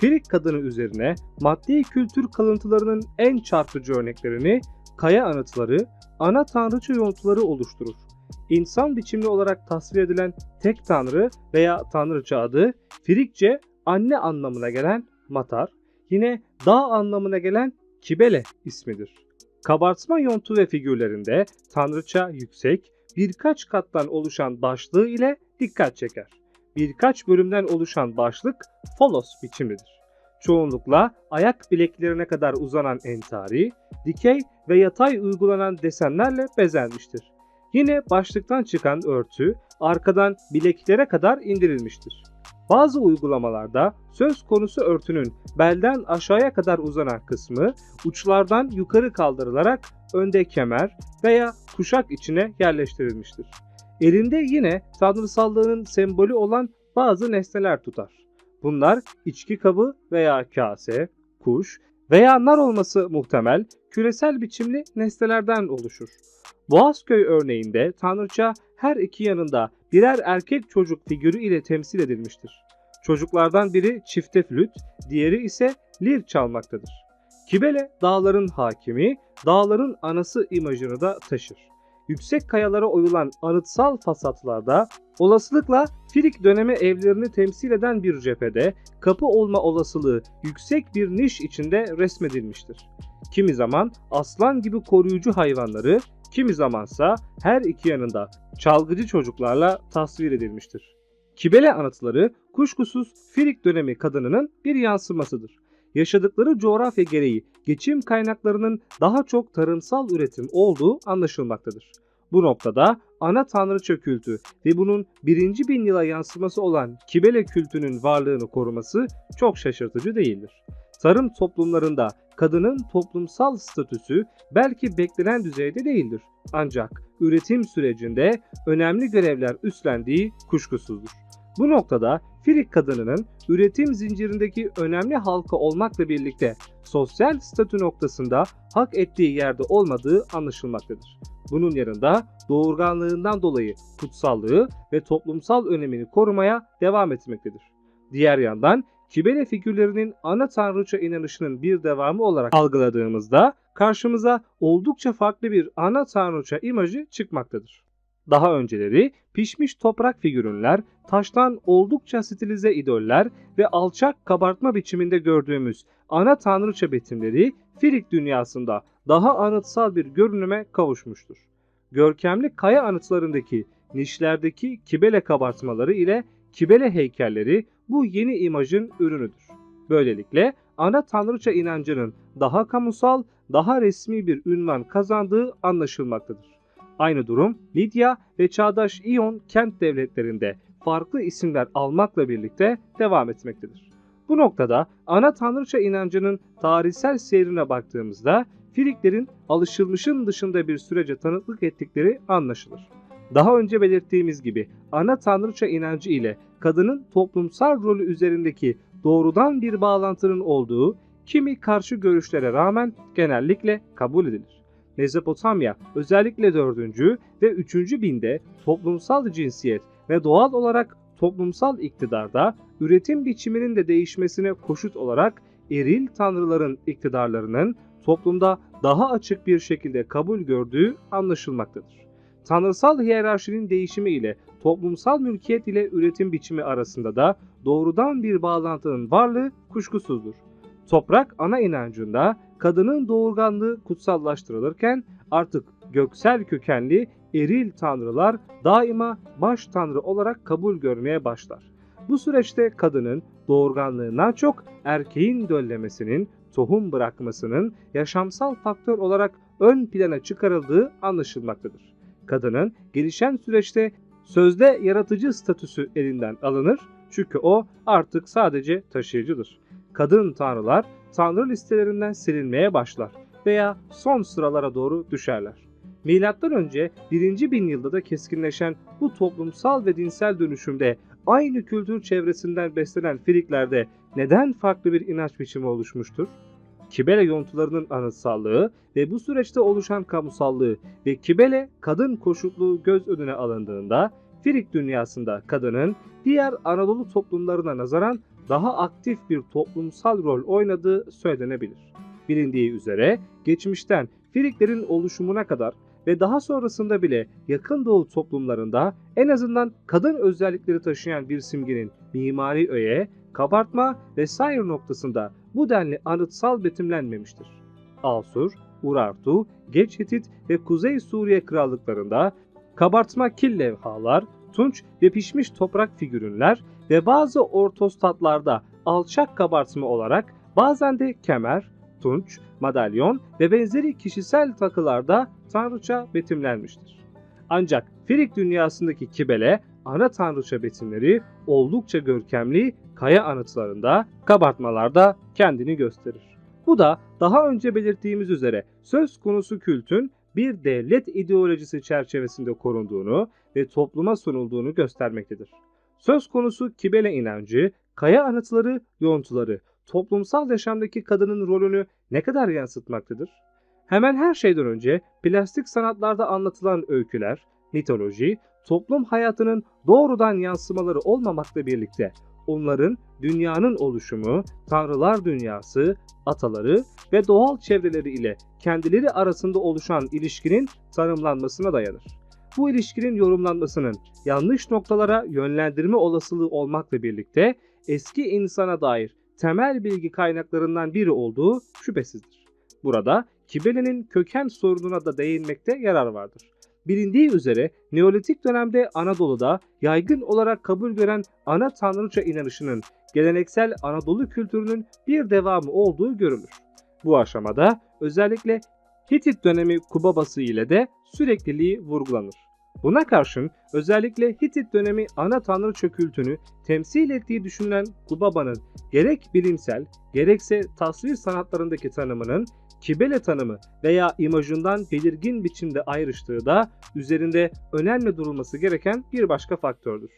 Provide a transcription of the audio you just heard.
Firik kadını üzerine maddi kültür kalıntılarının en çarpıcı örneklerini kaya anıtları, ana tanrıça yontuları oluşturur. İnsan biçimli olarak tasvir edilen tek tanrı veya tanrıça adı Frikçe anne anlamına gelen Matar, yine dağ anlamına gelen Kibele ismidir. Kabartma yontu ve figürlerinde tanrıça yüksek, birkaç kattan oluşan başlığı ile dikkat çeker. Birkaç bölümden oluşan başlık folos biçimidir. Çoğunlukla ayak bileklerine kadar uzanan entari, dikey ve yatay uygulanan desenlerle bezenmiştir. Yine başlıktan çıkan örtü arkadan bileklere kadar indirilmiştir. Bazı uygulamalarda söz konusu örtünün belden aşağıya kadar uzanan kısmı uçlardan yukarı kaldırılarak önde kemer veya kuşak içine yerleştirilmiştir. Elinde yine tanrısallığının sembolü olan bazı nesneler tutar. Bunlar içki kabı veya kase, kuş veya nar olması muhtemel küresel biçimli nesnelerden oluşur. Boğazköy örneğinde tanrıça her iki yanında birer erkek çocuk figürü ile temsil edilmiştir. Çocuklardan biri çifte flüt, diğeri ise lir çalmaktadır. Kibele dağların hakimi, dağların anası imajını da taşır. Yüksek kayalara oyulan anıtsal fasatlarda olasılıkla Firik dönemi evlerini temsil eden bir cephede kapı olma olasılığı yüksek bir niş içinde resmedilmiştir. Kimi zaman aslan gibi koruyucu hayvanları, kimi zamansa her iki yanında çalgıcı çocuklarla tasvir edilmiştir. Kibele anıtları kuşkusuz Firik dönemi kadınının bir yansımasıdır. Yaşadıkları coğrafya gereği geçim kaynaklarının daha çok tarımsal üretim olduğu anlaşılmaktadır. Bu noktada ana tanrıça kültü ve bunun birinci bin yıla yansıması olan Kibele kültünün varlığını koruması çok şaşırtıcı değildir. Tarım toplumlarında kadının toplumsal statüsü belki beklenen düzeyde değildir. Ancak üretim sürecinde önemli görevler üstlendiği kuşkusuzdur. Bu noktada Firik kadınının üretim zincirindeki önemli halka olmakla birlikte sosyal statü noktasında hak ettiği yerde olmadığı anlaşılmaktadır. Bunun yanında doğurganlığından dolayı kutsallığı ve toplumsal önemini korumaya devam etmektedir. Diğer yandan Kibele figürlerinin ana tanrıça inanışının bir devamı olarak algıladığımızda karşımıza oldukça farklı bir ana tanrıça imajı çıkmaktadır. Daha önceleri pişmiş toprak figürünler, taştan oldukça stilize idoller ve alçak kabartma biçiminde gördüğümüz ana tanrıça betimleri Firik dünyasında daha anıtsal bir görünüme kavuşmuştur. Görkemli kaya anıtlarındaki nişlerdeki kibele kabartmaları ile kibele heykelleri bu yeni imajın ürünüdür. Böylelikle ana tanrıça inancının daha kamusal, daha resmi bir ünvan kazandığı anlaşılmaktadır. Aynı durum Lidya ve çağdaş İyon kent devletlerinde farklı isimler almakla birlikte devam etmektedir. Bu noktada ana tanrıça inancının tarihsel seyrine baktığımızda Firiklerin alışılmışın dışında bir sürece tanıklık ettikleri anlaşılır. Daha önce belirttiğimiz gibi ana tanrıça inancı ile kadının toplumsal rolü üzerindeki doğrudan bir bağlantının olduğu kimi karşı görüşlere rağmen genellikle kabul edilir. Mezopotamya özellikle 4. ve 3. binde toplumsal cinsiyet ve doğal olarak toplumsal iktidarda üretim biçiminin de değişmesine koşut olarak eril tanrıların iktidarlarının toplumda daha açık bir şekilde kabul gördüğü anlaşılmaktadır. Tanrısal hiyerarşinin değişimi ile toplumsal mülkiyet ile üretim biçimi arasında da doğrudan bir bağlantının varlığı kuşkusuzdur. Toprak ana inancında kadının doğurganlığı kutsallaştırılırken artık göksel kökenli eril tanrılar daima baş tanrı olarak kabul görmeye başlar. Bu süreçte kadının doğurganlığından çok erkeğin döllemesinin, tohum bırakmasının yaşamsal faktör olarak ön plana çıkarıldığı anlaşılmaktadır. Kadının gelişen süreçte sözde yaratıcı statüsü elinden alınır çünkü o artık sadece taşıyıcıdır. Kadın tanrılar tanrı listelerinden silinmeye başlar veya son sıralara doğru düşerler. Milattan önce 1. bin yılda da keskinleşen bu toplumsal ve dinsel dönüşümde aynı kültür çevresinden beslenen Firiklerde neden farklı bir inanç biçimi oluşmuştur? Kibele yontularının anıtsallığı ve bu süreçte oluşan kamusallığı ve Kibele kadın koşutluğu göz önüne alındığında Firik dünyasında kadının diğer Anadolu toplumlarına nazaran daha aktif bir toplumsal rol oynadığı söylenebilir. Bilindiği üzere geçmişten Friklerin oluşumuna kadar ve daha sonrasında bile yakın doğu toplumlarında en azından kadın özellikleri taşıyan bir simgenin mimari öğe, kabartma vesaire noktasında bu denli anıtsal betimlenmemiştir. Asur, Urartu, Geç Hitit ve Kuzey Suriye krallıklarında kabartma kil levhalar, tunç ve pişmiş toprak figürünler ve bazı ortostatlarda alçak kabartma olarak bazen de kemer, tunç, madalyon ve benzeri kişisel takılarda tanrıça betimlenmiştir. Ancak Frig dünyasındaki kibele ana tanrıça betimleri oldukça görkemli kaya anıtlarında, kabartmalarda kendini gösterir. Bu da daha önce belirttiğimiz üzere söz konusu kültün bir devlet ideolojisi çerçevesinde korunduğunu ve topluma sunulduğunu göstermektedir. Söz konusu kibele inancı, kaya anıtları, yontuları, toplumsal yaşamdaki kadının rolünü ne kadar yansıtmaktadır? Hemen her şeyden önce plastik sanatlarda anlatılan öyküler, mitoloji, toplum hayatının doğrudan yansımaları olmamakla birlikte onların dünyanın oluşumu, tanrılar dünyası, ataları ve doğal çevreleri ile kendileri arasında oluşan ilişkinin tanımlanmasına dayanır. Bu ilişkinin yorumlanmasının yanlış noktalara yönlendirme olasılığı olmakla birlikte eski insana dair temel bilgi kaynaklarından biri olduğu şüphesizdir. Burada Kibele'nin köken sorununa da değinmekte yarar vardır. Bilindiği üzere Neolitik dönemde Anadolu'da yaygın olarak kabul gören ana tanrıça inanışının geleneksel Anadolu kültürünün bir devamı olduğu görülür. Bu aşamada özellikle Hitit dönemi Kubabası ile de sürekliliği vurgulanır. Buna karşın özellikle Hitit dönemi ana tanrıça kültünü temsil ettiği düşünülen Kubaba'nın gerek bilimsel gerekse tasvir sanatlarındaki tanımının kibele tanımı veya imajından belirgin biçimde ayrıştığı da üzerinde önemli durulması gereken bir başka faktördür.